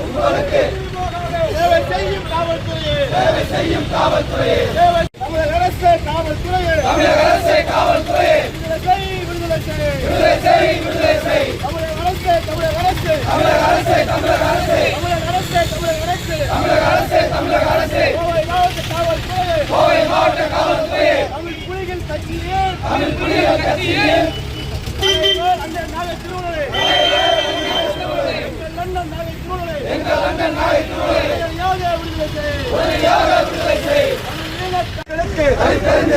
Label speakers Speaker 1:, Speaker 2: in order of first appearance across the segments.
Speaker 1: உங்களுக்கு சேவை செய்யும் காவல்துறையே
Speaker 2: சேவை செய்யும் காவல்துறையே.
Speaker 1: தமிழக அரசு
Speaker 2: காவல்
Speaker 1: உடனடியாக விடுதலை செய்
Speaker 2: உடனடியாக விடுதலை செய்
Speaker 1: அழித்தறிந்த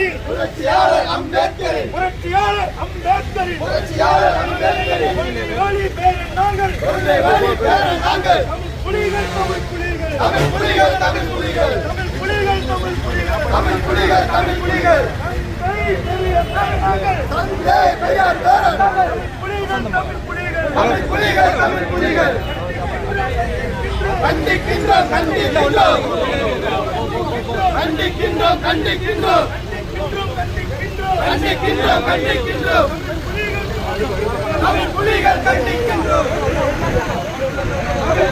Speaker 1: அம்பேத்கரின்
Speaker 2: புரட்சியாளர் அம்பேத்கரின்
Speaker 1: புரட்சியாளர் அம்பேத்கரின்
Speaker 2: புரட்சியாளர் அம்பேத்கரின்
Speaker 1: வழி பேரன் நாங்கள்.
Speaker 2: வழி கண்டிக்கின்றோம் கண்டிக்கின்றோம். கண்டிக்கின்றோம் கண்டிக்கின்றோம். கண்டிக்கின்றோம். கண்டிக்கின்றோம். தமிழ் புலிகள் கண்டிக்கின்றோம்.